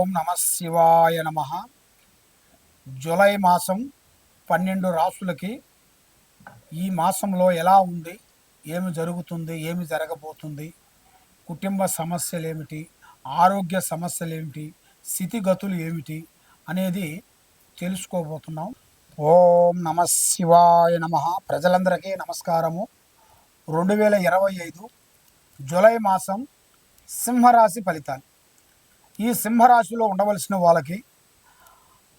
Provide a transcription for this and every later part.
ఓం నమ శివాయ నమ. జూలై మాసం పన్నెండు రాసులకి ఈ మాసంలో ఎలా ఉంది? ఏమి జరుగుతుంది? ఏమి జరగబోతుంది? కుటుంబ సమస్యలు ఏమిటి ఆరోగ్య సమస్యలు ఏమిటి స్థితిగతులు ఏమిటి? అనేది తెలుసుకోబోతున్నాం. ఓం నమ శివాయ నమ. ప్రజలందరికీ నమస్కారము. రెండు వేల ఇరవై ఐదు జూలై మాసం సింహరాశి ఫలితాలు. ఈ సింహరాశిలో ఉండవలసిన వాళ్ళకి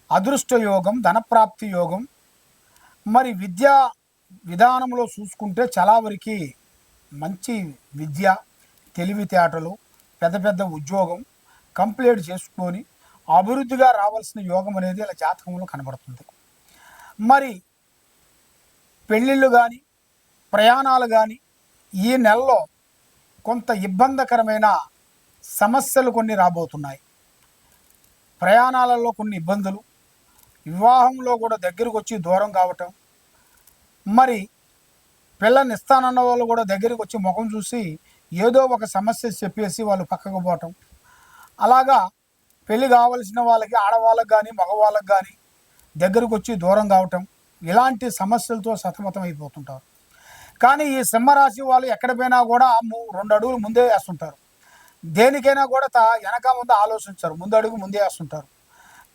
అదృష్ట యోగం ధనప్రాప్తి యోగం మరి విద్యా విధానంలో చూసుకుంటే చాలా వరకు మంచి విద్య తెలివితేటలు పెద్ద పెద్ద ఉద్యోగం కంప్లీట్ చేసుకొని అభివృద్ధిగా రావాల్సిన యోగం అనేది ఇలా జాతకంలో కనబడుతుంది. మరి పెళ్ళిళ్ళు కానీ ప్రయాణాలు కానీ ఈ నెలలో కొంత ఇబ్బందికరమైన సమస్యలు కొన్ని రాబోతున్నాయి. ప్రయాణాలలో కొన్ని ఇబ్బందులు వివాహంలో కూడా దగ్గరకు వచ్చి దూరం కావటం మరి పిల్లని ఇస్తానన్న వాళ్ళు కూడా దగ్గరికి వచ్చి ముఖం చూసి ఏదో ఒక సమస్య చెప్పేసి వాళ్ళు పక్కకు పోవటం. అలాగా పెళ్ళి కావలసిన వాళ్ళకి ఆడవాళ్ళకి కానీ మగవాళ్ళకి కానీ దగ్గరకు వచ్చి దూరం కావటం ఇలాంటి సమస్యలతో సతమతం అయిపోతుంటారు. కానీ ఈ సింహరాశి వాళ్ళు ఎక్కడ పోయినా కూడా రెండు అడుగులు ముందే వేస్తుంటారు. దేనికైనా కూడా తా వెనక ముందు ఆలోచించారు ముందు అడుగు ముందే వేస్తుంటారు.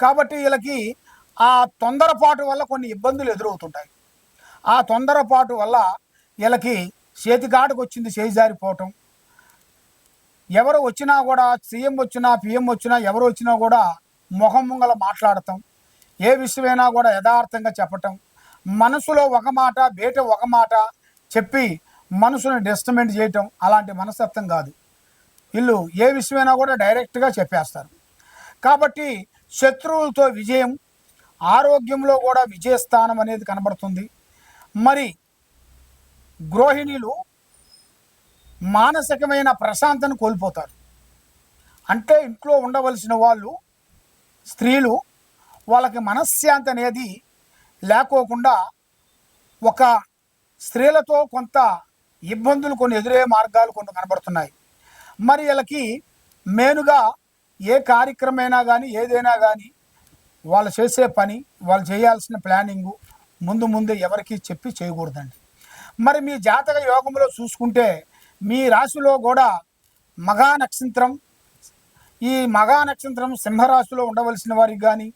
కాబట్టి వీళ్ళకి ఆ తొందరపాటు వల్ల కొన్ని ఇబ్బందులు ఎదురవుతుంటాయి. ఆ తొందరపాటు వల్ల వీళ్ళకి చేతికాటుకు వచ్చింది చేయి జారిపోవటం. ఎవరు వచ్చినా కూడా సీఎం వచ్చినా పిఎం వచ్చినా ఎవరు వచ్చినా కూడా ముఖం ముంగల మాట్లాడటం. ఏ విషయమైనా కూడా యథార్థంగా చెప్పటం. మనసులో ఒక మాట బయట ఒక మాట చెప్పి మనసుని డిస్టర్మెంట్ చేయటం అలాంటి మనస్తత్వం కాదు. వీళ్ళు ఏ విషయమైనా కూడా డైరెక్ట్గా చెప్పేస్తారు. కాబట్టి శత్రువులతో విజయం ఆరోగ్యంలో కూడా విజయస్థానం అనేది కనబడుతుంది. మరి గ్రోహిణీలు మానసికమైన ప్రశాంతను కోల్పోతారు. అంటే ఇంట్లో ఉండవలసిన వాళ్ళు స్త్రీలు వాళ్ళకి మనశ్శాంతి అనేది లేకోకుండా ఒక స్త్రీలతో కొంత ఇబ్బందులు కొన్ని ఎదురయ్యే మార్గాలు కొన్ని కనబడుతున్నాయి. మరి వీళ్ళకి మెయిన్గా ఏ కార్యక్రమైనా కానీ ఏదైనా కానీ వాళ్ళు చేసే పని వాళ్ళు చేయాల్సిన ప్లానింగు ముందు ముందే ఎవరికి చెప్పి చేయకూడదండి. మరి మీ జాతక యోగంలో చూసుకుంటే మీ రాశిలో కూడా మగా నక్షత్రం ఈ మగా నక్షత్రం సింహరాశిలో ఉండవలసిన వారికి కానీ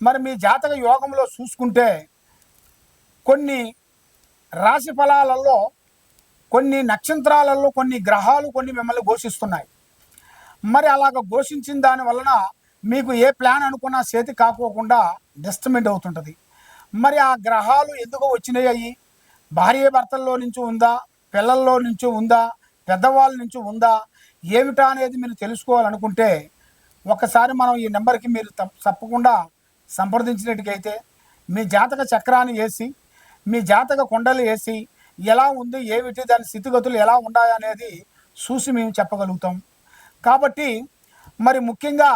మరి మీ జాతక యోగంలో చూసుకుంటే కొన్ని రాశి ఫలాలలో కొన్ని నక్షత్రాలలో కొన్ని గ్రహాలు కొన్ని మిమ్మల్ని ఘోషిస్తున్నాయి. మరి అలాగ ఘోషించిన దాని వలన మీకు ఏ ప్లాన్ అనుకున్నా చేతి కాకోకుండా డిస్టమెంట్ అవుతుంటుంది. మరి ఆ గ్రహాలు ఎందుకు వచ్చినాయి? భార్య భర్తల్లో నుంచి ఉందా? పిల్లల్లో నుంచి ఉందా? పెద్దవాళ్ళ నుంచి ఉందా? ఏమిటా అనేది మీరు తెలుసుకోవాలనుకుంటే ఒకసారి మనం ఈ నెంబర్కి మీరు తప్పకుండా సంప్రదించినట్టుకైతే మీ జాతక చక్రాన్ని వేసి మీ జాతక కుండలు వేసి ఎలా ఉంది ఏమిటి దాని స్థితిగతులు ఎలా ఉన్నాయనేది చూసి మేము చెప్పగలుగుతాం. కాబట్టి మరి ముఖ్యంగా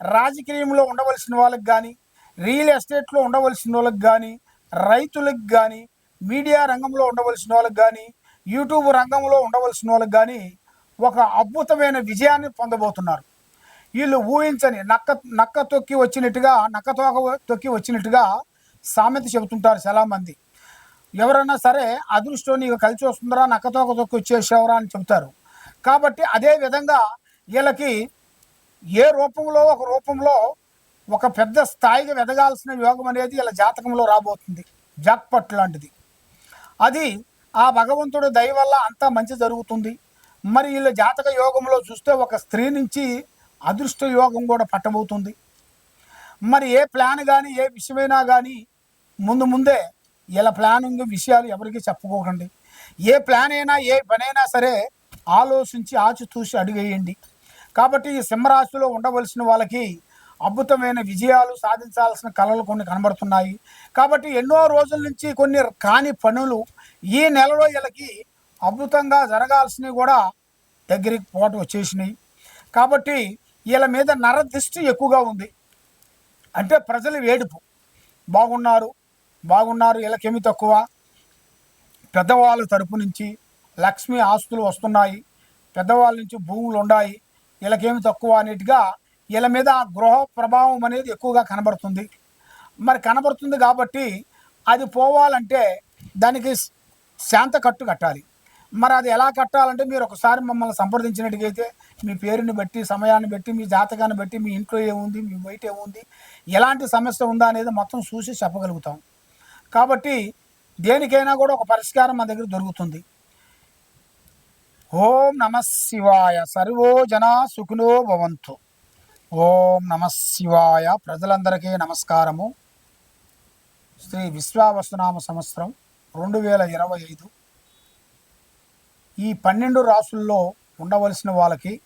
రాజకీయంలో ఉండవలసిన వాళ్ళకి కానీ రియల్ ఎస్టేట్లో ఉండవలసిన వాళ్ళకి కానీ రైతులకు కానీ మీడియా రంగంలో ఉండవలసిన వాళ్ళకి కానీ యూట్యూబ్ రంగంలో ఉండవలసిన వాళ్ళకి కానీ ఒక అద్భుతమైన విజయాన్ని పొందబోతున్నారు. వీళ్ళు ఊహించని నక్క నక్క తొక్కి వచ్చినట్టుగా నక్క తోక తొక్కి వచ్చినట్టుగా సామెత చెబుతుంటారు చాలామంది. ఎవరన్నా ఎవరైనా సరే అదృష్టం నీకు కలిసి వస్తుందరా నక్క తోక వచ్చేసేవరా అని చెబుతారు. కాబట్టి అదే విధంగా వీళ్ళకి ఏ రూపంలో ఒక రూపంలో ఒక పెద్ద స్థాయికి ఎదగాల్సిన యోగం అనేది ఇలా జాతకంలో రాబోతుంది. జాక్పట్ లాంటిది. అది ఆ భగవంతుడు దయ వల్ల అంతా మంచి జరుగుతుంది. మరి వీళ్ళ జాతక యోగంలో చూస్తే ఒక స్త్రీ నుంచి అదృష్ట యోగం కూడా పట్టబోతుంది. మరి ఏ ప్లాన్ కానీ ఏ విషయమైనా కానీ ముందు ముందే ఇలా ప్లానింగ్ విషయాలు ఎవరికి చెప్పుకోకండి. ఏ ప్లాన్ అయినా ఏ పనైనా సరే ఆలోచించి ఆచితూసి అడుగేయండి. కాబట్టి ఈ సింహరాశిలో ఉండవలసిన వాళ్ళకి అద్భుతమైన విజయాలు సాధించాల్సిన కళలు కొన్ని కనబడుతున్నాయి. కాబట్టి ఎన్నో రోజుల నుంచి కొన్ని కాని పనులు ఈ నెలలో వీళ్ళకి అద్భుతంగా జరగాల్సినవి కూడా దగ్గరికి పోటు వచ్చేసినాయి. కాబట్టి వీళ్ళ మీద నరదృష్టి ఎక్కువగా ఉంది. అంటే ప్రజలు వేడుపు. బాగున్నారు. బాగున్నారు వీళ్ళకేమి తక్కువ. పెద్దవాళ్ళ తరపు నుంచి లక్ష్మి ఆస్తులు వస్తున్నాయి. పెద్దవాళ్ళ నుంచి భూములు ఉన్నాయి వీళ్ళకేమి తక్కువ అనేట్టుగా వీళ్ళ మీద గృహ ప్రభావం అనేది ఎక్కువగా కనబడుతుంది. మరి కనబడుతుంది కాబట్టి అది పోవాలంటే దానికి శాంత కట్టు కట్టాలి. మరి అది ఎలా కట్టాలంటే మీరు ఒకసారి మమ్మల్ని సంప్రదించినట్టుగైతే మీ పేరుని బట్టి సమయాన్ని బట్టి మీ జాతకాన్ని బట్టి మీ ఇంట్లో ఏముంది మీ బయట ఏముంది ఎలాంటి సమస్య ఉందా అనేది మొత్తం చూసి చెప్పగలుగుతాం. కాబట్టి దేనికైనా కూడా ఒక పరిష్కారం మన దగ్గర దొరుకుతుంది. ఓం నమ శివాయ సర్వో జన సుఖినో భవంతు. ఓం నమ శివాయ ప్రజలందరికీ నమస్కారము. శ్రీ విశ్వావసునామ సంవత్సరం రెండు వేల ఇరవై ఐదు. ఈ పన్నెండు రాసుల్లో ఉండవలసిన వాళ్ళకి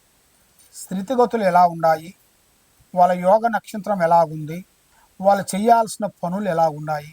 స్థితిగతులు ఎలా ఉన్నాయి వాళ్ళ యోగ నక్షత్రం ఎలాగుంది వాళ్ళు చేయాల్సిన పనులు ఎలా ఉన్నాయి?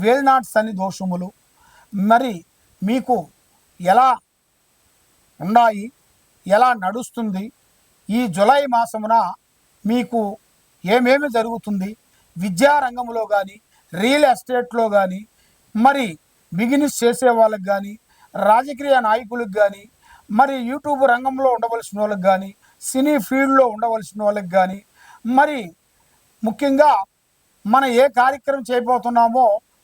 వేల్నాట్స్ అని దోషములు. మరి మీకు ఎలా ఉన్నాయి ఎలా నడుస్తుంది? ఈ జులై మాసమున మీకు ఏమేమి జరుగుతుంది? విద్యారంగంలో కానీ రియల్ ఎస్టేట్లో కానీ మరి బిజినెస్ చేసే వాళ్ళకి కానీ రాజకీయ నాయకులకు కానీ మరి యూట్యూబ్ రంగంలో ఉండవలసిన వాళ్ళకి కానీ సినీ ఫీల్డ్లో ఉండవలసిన వాళ్ళకి కానీ మరి ముఖ్యంగా మనం ఏ కార్యక్రమం చేయబోతున్నామో